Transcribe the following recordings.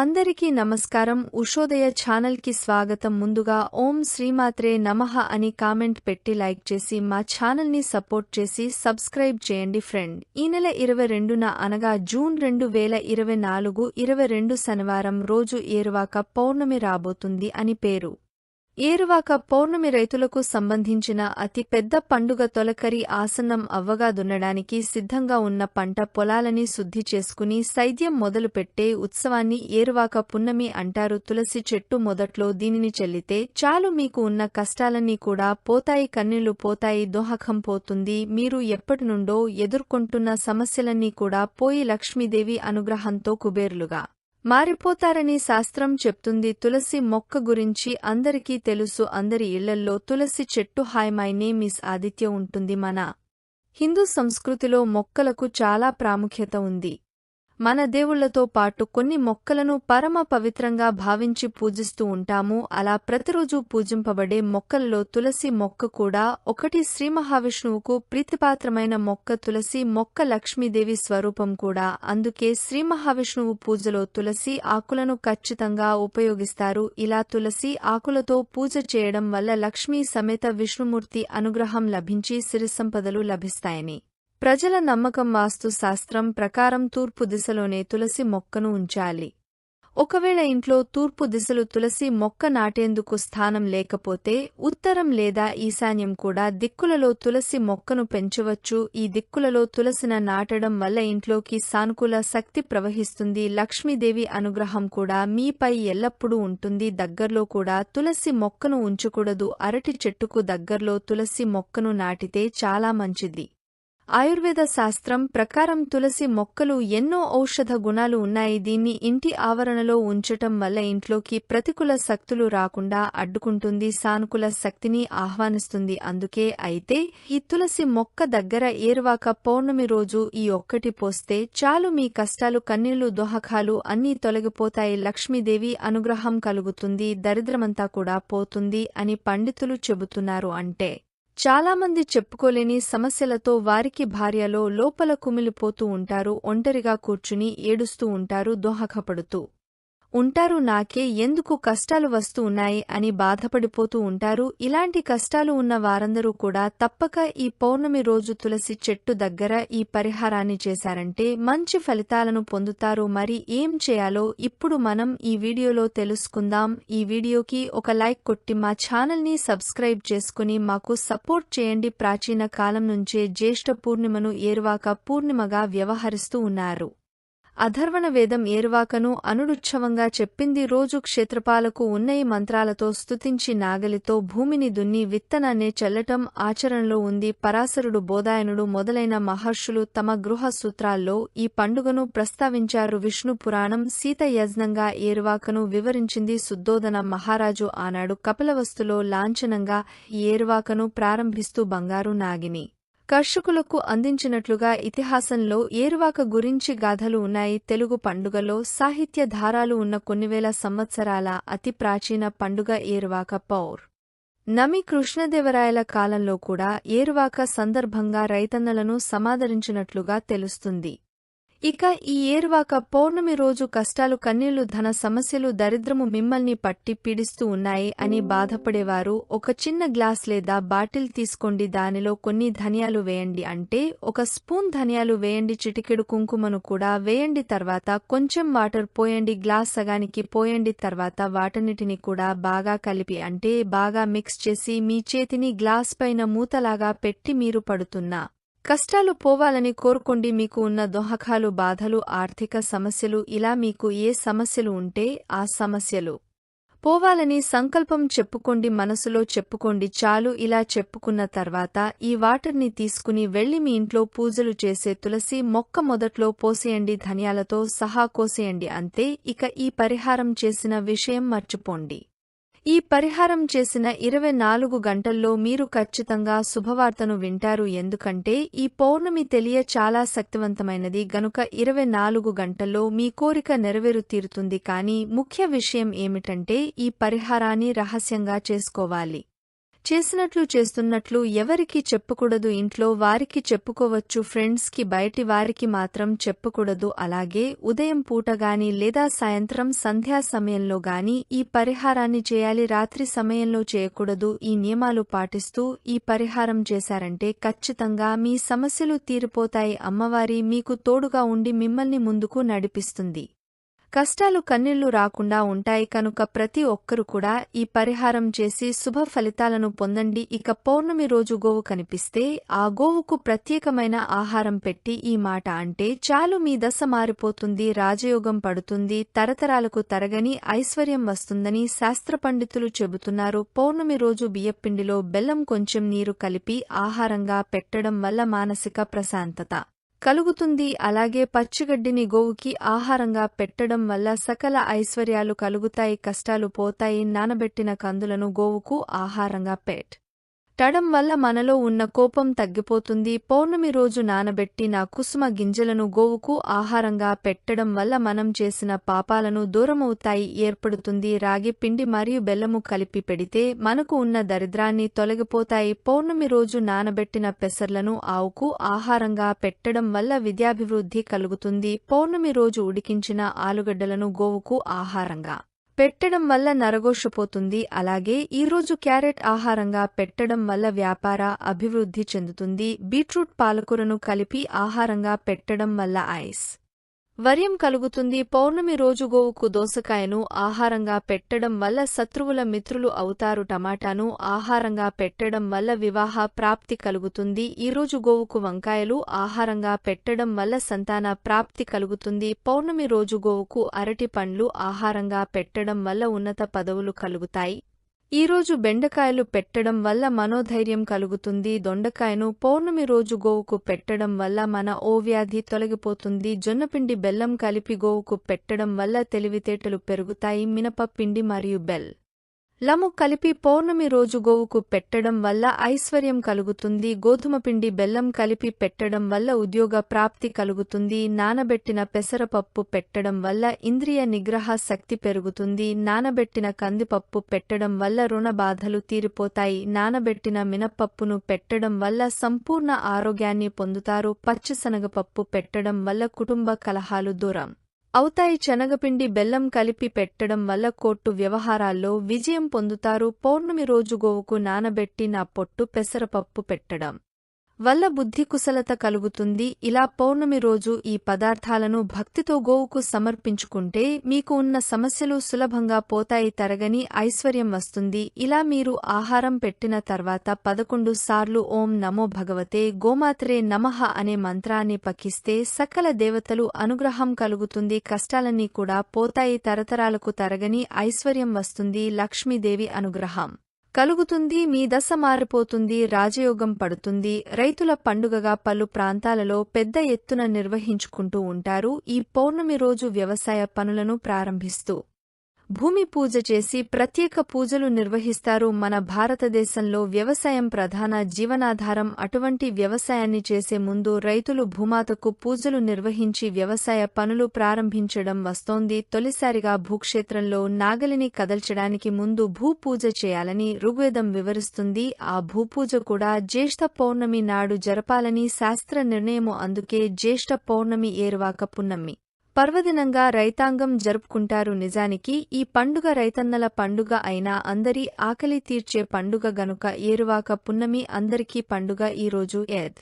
అందరికీ నమస్కారం. ఉషోదయ ఛానల్కి స్వాగతం. ముందుగా ఓం శ్రీమాత్రే నమః అని కామెంట్ పెట్టి లైక్ చేసి మా ఛానల్ని సపోర్ట్ చేసి సబ్స్క్రైబ్ చేయండి ఫ్రెండ్. ఈ నెల ఇరవై రెండున అనగా జూన్ రెండు వేల ఇరవై నాలుగు ఇరవై రెండు శనివారం రోజు ఏరువాక పౌర్ణమి రాబోతుంది అని పేరు. ఏరువాక పౌర్ణమి రైతులకు సంబంధించిన అతి పెద్ద పండుగ తొలకరి ఆసన్నం అవ్వగా దున్నడానికి సిద్ధంగా ఉన్న పంట పొలాలని శుద్ధి చేసుకుని సైద్యం మొదలుపెట్టే ఉత్సవాన్ని ఏరువాక పున్నమి అంటారు. తులసి చెట్టు మొదట్లో దీనిని చెల్లితే చాలు మీకు ఉన్న కష్టాలన్నీ కూడా పోతాయి కన్నీళ్ళు పోతాయి దోహకం పోతుంది. మీరు ఎప్పటినుండో ఎదుర్కొంటున్న సమస్యలన్నీ కూడా పోయి లక్ష్మీదేవి అనుగ్రహంతో కుబేర్లుగా మారిపోతారని శాస్త్రం చెప్తుంది. తులసి మొక్క గురించి అందరికీ తెలుసు. అందరి ఇళ్ళల్లో తులసి చెట్టు hi my name is Aditya ఉంటుంది. మన హిందూ సంస్కృతిలో మొక్కలకు చాలా ప్రాముఖ్యత ఉంది. మన దేవుళ్ళతో పాటు కొన్ని మొక్కలను పరమ పవిత్రంగా భావించి పూజిస్తూ ఉంటాము. అలా ప్రతిరోజు పూజింపబడే మొక్కలలో తులసి మొక్క కూడా ఒకటి. శ్రీ మహావిష్ణువుకు ప్రీతిపాత్రమైన మొక్క తులసి మొక్క లక్ష్మీదేవి స్వరూపం కూడా. అందుకే శ్రీ మహావిష్ణువు పూజలో తులసి ఆకులను ఖచ్చితంగా ఉపయోగిస్తారు. ఇలా తులసి ఆకులతో పూజ చేయడం వల్ల లక్ష్మీ సమేత విష్ణుమూర్తి అనుగ్రహం లభించి సిరిసంపదలు లభిస్తాయని. ప్రజల నమ్మకం వాస్తు శాస్త్రం ప్రకారం తూర్పు దిశలోనే తులసి మొక్కను ఉంచాలి. ఒకవేళ ఇంట్లో తూర్పు దిశలు తులసి మొక్క నాటేందుకు స్థానం లేకపోతే ఉత్తరం లేదా ఈశాన్యం కూడా దిక్కులలో తులసి మొక్కను పెంచవచ్చు. ఈ దిక్కులలో తులసిన నాటడం వల్ల ఇంట్లోకి సానుకూల శక్తి ప్రవహిస్తుంది. లక్ష్మీదేవి అనుగ్రహం కూడా మీపై ఎల్లప్పుడూ ఉంటుంది. దగ్గర్లో కూడా తులసి మొక్కను ఉంచకూడదు. అరటి చెట్టుకు దగ్గర్లో తులసి మొక్కను నాటితే చాలా మంచిది. ఆయుర్వేద శాస్త్రం ప్రకారం తులసి మొక్కలు ఎన్నో ఔషధ గుణాలు ఉన్నాయి. దీన్ని ఇంటి ఆవరణలో ఉంచటం వల్ల ఇంట్లోకి ప్రతికూల శక్తులు రాకుండా అడ్డుకుంటుంది సానుకూల శక్తిని ఆహ్వానిస్తుంది. అందుకే అయితే ఈ తులసి మొక్క దగ్గర ఏరువాక పౌర్ణమి రోజు ఈ ఒక్కటి పోస్తే చాలు మీ కష్టాలు కన్నీళ్ళు దోహకాలు అన్నీ తొలగిపోతాయి. లక్ష్మీదేవి అనుగ్రహం కలుగుతుంది దరిద్రమంతా కూడా పోతుంది అని పండితులు చెబుతున్నారు అంటే చాలామంది చెప్పుకోలేని సమస్యలతో వారికి భార్యలో లోపల కుమిలిపోతూ ఉంటారు ఒంటరిగా కూర్చుని ఏడుస్తూ ఉంటారు దోహకపడుతూ. ఉంటారు నాకే ఎందుకు కష్టాలు వస్తూ ఉన్నాయి అని బాధపడిపోతూ ఉంటారు. ఇలాంటి కష్టాలు ఉన్న వారందరూ కూడా తప్పక ఈ పౌర్ణమి రోజు తులసి చెట్టు దగ్గర ఈ పరిహారాన్ని చేశారంటే మంచి ఫలితాలను పొందుతారు. మరి ఏం చేయాలో ఇప్పుడు మనం ఈ వీడియోలో తెలుసుకుందాం. ఈ వీడియోకి ఒక లైక్ కొట్టి మా ఛానల్ని సబ్స్క్రైబ్ చేసుకుని మాకు సపోర్ట్ చేయండి. ప్రాచీన కాలం నుంచే జ్యేష్ఠ పూర్ణిమను ఏరువాక పూర్ణిమగా వ్యవహరిస్తూ ఉన్నారు. అధర్వణ వేదం ఏరువాకను అనుడుచ్ఛవంగా చెప్పింది రోజు క్షేత్రపాలకు ఉన్నయి మంత్రాలతో స్తుతించి నాగలితో భూమిని దున్ని విత్తనాన్నే చల్లటం ఆచరణలో ఉంది. పరాశరుడు బోధాయనుడు మొదలైన మహర్షులు తమ గృహ సూత్రాల్లో ఈ పండుగను ప్రస్తావించారు. విష్ణు పురాణం సీత యజ్ఞంగా ఏరువాకను వివరించింది. శుద్ధోదన మహారాజు ఆనాడు కపిలవస్తులో లాంఛనంగా ఈ ఏరువాకను ప్రారంభిస్తూ బంగారు నాగిని కర్షకులకు అందించినట్లుగా ఇతిహాసంలో ఏరువాక గురించి గాథలు ఉన్నాయి. తెలుగు పండుగలో సాహిత్య ధారాలు ఉన్న కొన్నివేల సంవత్సరాల అతి ప్రాచీన పండుగ ఏరువాక పౌర్. నమి కృష్ణదేవరాయల కాలంలో కూడా ఏరువాక సందర్భంగా రైతన్నలను సమాదరించినట్లుగా తెలుస్తుంది. ఇక ఈ ఏరువాక పౌర్ణమి రోజు కష్టాలు కన్నీళ్ళు ధన సమస్యలు దరిద్రము మిమ్మల్ని పట్టి పీడిస్తూ ఉన్నాయి అని బాధపడేవారు. ఒక చిన్న గ్లాస్ లేదా బాటిల్ తీసుకోండి దానిలో కొన్ని ధనియాలు వేయండి. అంటే ఒక స్పూన్ ధనియాలు వేయండి చిటికెడు కుంకుమను కూడా వేయండి. తర్వాత కొంచెం వాటర్ పోయండి గ్లాస్ సగానికి పోయండి. తర్వాత వాటన్నిటిని కూడా బాగా కలిపి అంటే బాగా మిక్స్ చేసి మీ చేతిని గ్లాస్ పైన మూతలాగా పెట్టి మీరు పడుతున్నా. కష్టాలు పోవాలని కోరుకోండి. మీకు ఉన్న దోహకాలు బాధలు ఆర్థిక సమస్యలు ఇలా మీకు ఏ సమస్యలు ఉంటే ఆ సమస్యలు. పోవాలని సంకల్పం చెప్పుకోండి మనసులో చెప్పుకోండి. చాలు ఇలా చెప్పుకున్న తర్వాత ఈ వాటర్ని తీసుకుని వెళ్ళి మీ ఇంట్లో పూజలు చేసే తులసి మొక్క మొదట్లో పోసేయండి ధనియాలతో సహా కోసేయండి. అంతే ఇక ఈ పరిహారం చేసిన విషయం మర్చిపోండి. ఈ పరిహారం చేసిన ఇరవై నాలుగు గంటల్లో మీరు ఖచ్చితంగా శుభవార్తను వింటారు. ఎందుకంటే ఈ పౌర్ణమి తెలియ చాలా శక్తివంతమైనది. గనుక ఇరవై నాలుగు గంటల్లో మీ కోరిక నెరవేరు తీరుతుంది కానీ ముఖ్య విషయం ఏమిటంటే ఈ పరిహారాన్ని రహస్యంగా చేసుకోవాలి. చేసినట్లు చేస్తున్నట్లు ఎవరికి చెప్పకూడదు ఇంట్లో వారికి చెప్పుకోవచ్చు ఫ్రెండ్స్కి బయటి వారికి మాత్రం చెప్పకూడదు. అలాగే ఉదయం పూట గాని లేదా సాయంత్రం సంధ్యా సమయంలో గాని ఈ పరిహారాన్ని చేయాలి. రాత్రి సమయంలో చేయకూడదు. ఈ నియమాలు పాటిస్తూ ఈ పరిహారం చేశారంటే ఖచ్చితంగా మీ సమస్యలు తీరిపోతాయి. అమ్మవారి మీకు తోడుగా ఉండి మిమ్మల్ని ముందుకు నడిపిస్తుంది. కష్టాలు కన్నీళ్ళు రాకుండా ఉంటాయి కనుక ప్రతి ఒక్కరు కూడా ఈ పరిహారం చేసి శుభ ఫలితాలను పొందండి. ఇక పౌర్ణమి రోజు గోవు కనిపిస్తే ఆ గోవుకు ప్రత్యేకమైన ఆహారం పెట్టి ఈ మాట అంటే చాలు మీ దశ మారిపోతుంది రాజయోగం పడుతుంది తరతరాలకు తరగని ఐశ్వర్యం వస్తుందని శాస్త్ర పండితులు చెబుతున్నారు. పౌర్ణమి రోజు బియ్యపిండిలో బెల్లం కొంచెం నీరు కలిపి ఆహారంగా పెట్టడం వల్ల మానసిక ప్రశాంతత. కలుగుతుంది. అలాగే పచ్చిగడ్డిని గోవుకి ఆహారంగా పెట్టడం వల్ల సకల ఐశ్వర్యాలు కలుగుతాయి కష్టాలు పోతాయి. నానబెట్టిన కందులను గోవుకు ఆహారంగా పెట్. టడం వల్ల మనలో ఉన్న కోపం తగ్గిపోతుంది. పౌర్ణమి రోజు నానబెట్టిన కుసుమ గింజలను గోవుకు ఆహారంగా పెట్టడం వల్ల మనం చేసిన పాపాలను దూరమవుతాయి ఏర్పడుతుంది. రాగి పిండి మరియు బెల్లము కలిపి పెడితే మనకు ఉన్న దరిద్రాన్ని తొలగిపోతాయి. పౌర్ణమి రోజు నానబెట్టిన పెసర్లను ఆవుకు ఆహారంగా పెట్టడం వల్ల విద్యాభివృద్ధి కలుగుతుంది. పౌర్ణమి రోజు ఉడికించిన ఆలుగడ్డలను గోవుకు ఆహారంగా పెట్టడం వల్ల నరగోషపోతుంది అలాగే ఈరోజు క్యారెట్ ఆహారంగా పెట్టడం వల్ల వ్యాపార అభివృద్ధి చెందుతుంది. బీట్రూట్ పాలకూరను కలిపి ఆహారంగా పెట్టడం వల్ల ఐస్ వర్యం కలుగుతుంది. పౌర్ణమి రోజు గోవుకు దోసకాయను ఆహారంగా పెట్టడం వల్ల శత్రువుల మిత్రులు అవుతారు. టమాటాను ఆహారంగా పెట్టడం వల్ల వివాహ ప్రాప్తి కలుగుతుంది. ఈరోజు గోవుకు వంకాయలు ఆహారంగా పెట్టడం వల్ల సంతాన ప్రాప్తి కలుగుతుంది. పౌర్ణమి రోజు గోవుకు అరటి పండ్లు ఆహారంగా పెట్టడం వల్ల ఉన్నత పదవులు కలుగుతాయి. ఈరోజు బెండకాయలు పెట్టడం వల్ల మనోధైర్యం కలుగుతుంది. దొండకాయను పౌర్ణమి రోజు గోవుకు పెట్టడం వల్ల మన ఓ వ్యాధి తొలగిపోతుంది. జొన్నపిండి బెల్లం కలిపి గోవుకు పెట్టడం వల్ల తెలివితేటలు పెరుగుతాయి. మినప పిండి మరియు బెల్ లము కలిపి పౌర్ణమి రోజు గోవుకు పెట్టడం వల్ల ఐశ్వర్యం కలుగుతుంది. గోధుమ పిండి బెల్లం కలిపి పెట్టడం వల్ల ఉద్యోగ ప్రాప్తి కలుగుతుంది. నానబెట్టిన పెసరపప్పు పెట్టడం వల్ల ఇంద్రియ నిగ్రహ శక్తి పెరుగుతుంది. నానబెట్టిన కందిపప్పు పెట్టడం వల్ల రుణ బాధలు తీరిపోతాయి. నానబెట్టిన మినపప్పును పెట్టడం వల్ల సంపూర్ణ ఆరోగ్యాన్ని పొందుతారు. పచ్చిశనగపప్పు పెట్టడం వల్ల కుటుంబ కలహాలు దూరం. అవుతాయి శనగపిండి బెల్లం కలిపి పెట్టడం వల్ల కోర్టు వ్యవహారాల్లో విజయం పొందుతారు పౌర్ణమి రోజు గోవుకు నానబెట్టి నా పొట్టు పెసరపప్పు పెట్టడం. వల్ల బుద్ధి కుశలత కలుగుతుంది. ఇలా పౌర్ణమి రోజు ఈ పదార్థాలను భక్తితో గోవుకు సమర్పించుకుంటే మీకు ఉన్న సమస్యలు సులభంగా పోతాయి తరగని ఐశ్వర్యం వస్తుంది. ఇలా మీరు ఆహారం పెట్టిన తర్వాత పదకొండు సార్లు ఓం నమో భగవతే గోమాత్రే నమః అనే మంత్రాన్ని పకిస్తే సకల దేవతలు అనుగ్రహం కలుగుతుంది. కష్టాలన్నీ కూడా పోతాయి. తరతరాలకు తరగని ఐశ్వర్యం వస్తుంది. లక్ష్మీదేవి అనుగ్రహం. కలుగుతుంది మీ దశ మారిపోతుంది రాజయోగం పడుతుంది. రైతుల పండుగగా పలు ప్రాంతాలలో పెద్ద ఎత్తున నిర్వహించుకుంటూ ఉంటారు. ఈ పౌర్ణమి రోజు వ్యవసాయ పనులను ప్రారంభిస్తూ భూమి పూజ చేసి ప్రత్యేక పూజలు నిర్వహిస్తారు. మన భారతదేశంలో వ్యవసాయం ప్రధాన జీవనాధారం. అటువంటి వ్యవసాయాన్ని చేసే ముందు రైతులు భూమాతకు పూజలు నిర్వహించి వ్యవసాయ పనులు ప్రారంభించడం వస్తోంది. తొలిసారిగా భూక్షేత్రంలో నాగలిని కదల్చడానికి ముందు భూపూజ చేయాలని ఋగ్వేదం వివరిస్తుంది. ఆ భూపూజ కూడా జ్యేష్ఠ పౌర్ణమి నాడు జరపాలని శాస్త్ర నిర్ణయము. అందుకే జ్యేష్ఠ పౌర్ణమి ఏరువాక పున్నమ్మి పర్వదినంగా రైతాంగం జరుపుకుంటారు నిజానికి ఈ పండుగ రైతన్నల పండుగ అయినా అందరి ఆకలి తీర్చే పండుగ గనుక ఏరువాక పున్నమి అందరికీ పండుగ ఈరోజు ఏద్.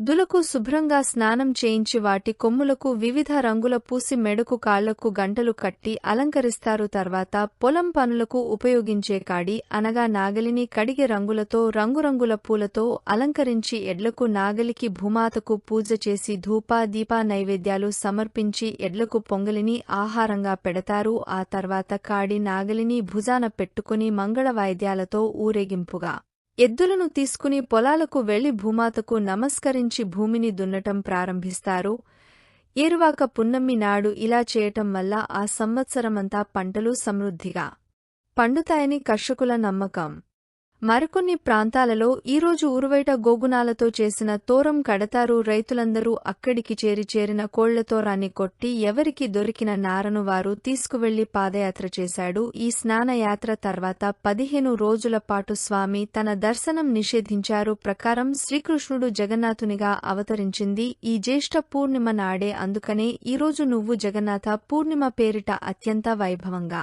దులకు శుభ్రంగా స్నానం చేయించి వాటి కొమ్ములకు వివిధ రంగుల పూసి మెడకు కాళ్ళకు గంటలు కట్టి అలంకరిస్తారు. తర్వాత పొలం పనులకు ఉపయోగించే కాడి అనగా నాగలిని కడిగి రంగులతో రంగురంగుల పూలతో అలంకరించి ఎడ్లకు నాగలికి భూమాతకు పూజ చేసి ధూప దీప నైవేద్యాలు సమర్పించి ఎడ్లకు పొంగలిని ఆహారంగా పెడతారు. ఆ తర్వాత కాడి నాగలిని భుజాన పెట్టుకుని మంగళ వాయిద్యాలతో ఊరేగింపుగా ఎద్దులను తీసుకుని పొలాలకు వెళ్ళి భూమాతకు నమస్కరించి భూమిని దున్నటం ప్రారంభిస్తారు. ఏరువాక పున్నమ్మి నాడు ఇలా చేయటం వల్ల ఆ సంవత్సరమంతా పంటలు సమృద్ధిగా. పండుతాయని కర్షకుల నమ్మకం. మరికొన్ని ప్రాంతాలలో ఈరోజు ఉరువైట గోగునాలతో చేసిన తోరం కడతారు రైతులందరూ అక్కడికి చేరి చేరిన కోళ్ళతోరాన్ని కొట్టి ఎవరికి దొరికిన నారను వారు తీసుకువెళ్ళి పాదయాత్ర చేశాడు. ఈ స్నానయాత్ర తర్వాత పదిహేను రోజుల పాటు స్వామి తన దర్శనం నిషేధించారు. ప్రకారం శ్రీకృష్ణుడు జగన్నాథునిగా అవతరించింది. ఈ జ్యేష్ఠ పూర్ణిమ నాడే అందుకనే ఈరోజు నువ్వు జగన్నాథ పూర్ణిమ పేరిట అత్యంత వైభవంగా